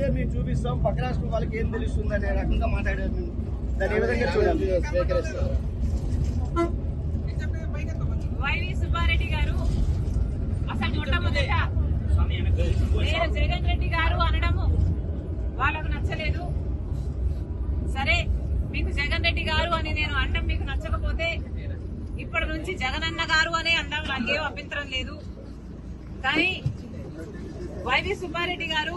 అభివృద్ధి మేము చూపిస్తాం. పక్క రాష్ట్రం వాళ్ళకి ఏం తెలుస్తుంది అనే రకంగా మాట్లాడారు మేము. దాన్ని ఏ విధంగా చూడాలి? వైవి సుబ్బారెడ్డి గారు అసలు మొట్టమొదట నేను జగన్ రెడ్డి గారు అనడము వాళ్ళకు నచ్చలేదు. సరే మీకు జగన్ రెడ్డి గారు అని నేను అనడం మీకు నచ్చకపోతే ఇప్పటి నుంచి జగన్ అన్న గారు అనే అనడం నాకేం అభ్యంతరం లేదు. కానీ వైవి సుబ్బారెడ్డి గారు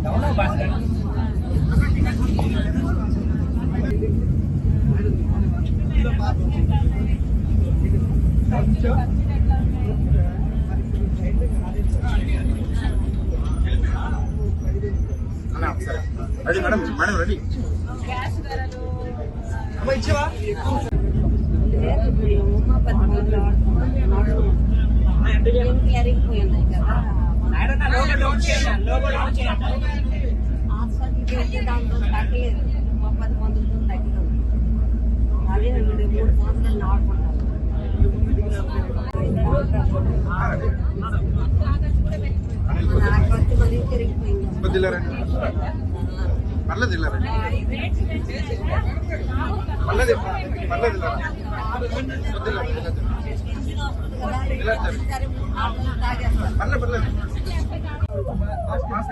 Então não. ready madam madam ready gas ధరలు అమ్మ ఇచ్చేవా హాస్పిటల్కి వెళ్తే దాంతో తగ్గలేదు మా పది మందులతో తగ్గినాం అదే రెండు మూడు సంవత్సరాలు ఆడుకుంటాం నాకు వచ్చి మళ్ళీ తిరిగిపోయింది కొద్ది రండి పర్లేదు ఇలా రండి పర్లేదు పర్లేదు ఇలా రండి. కొద్ది ఇలా రండి, ఇలా రండి. ఇలా రండి. తాగేస్తాం పర్లేదు పర్లేదు మాస్క్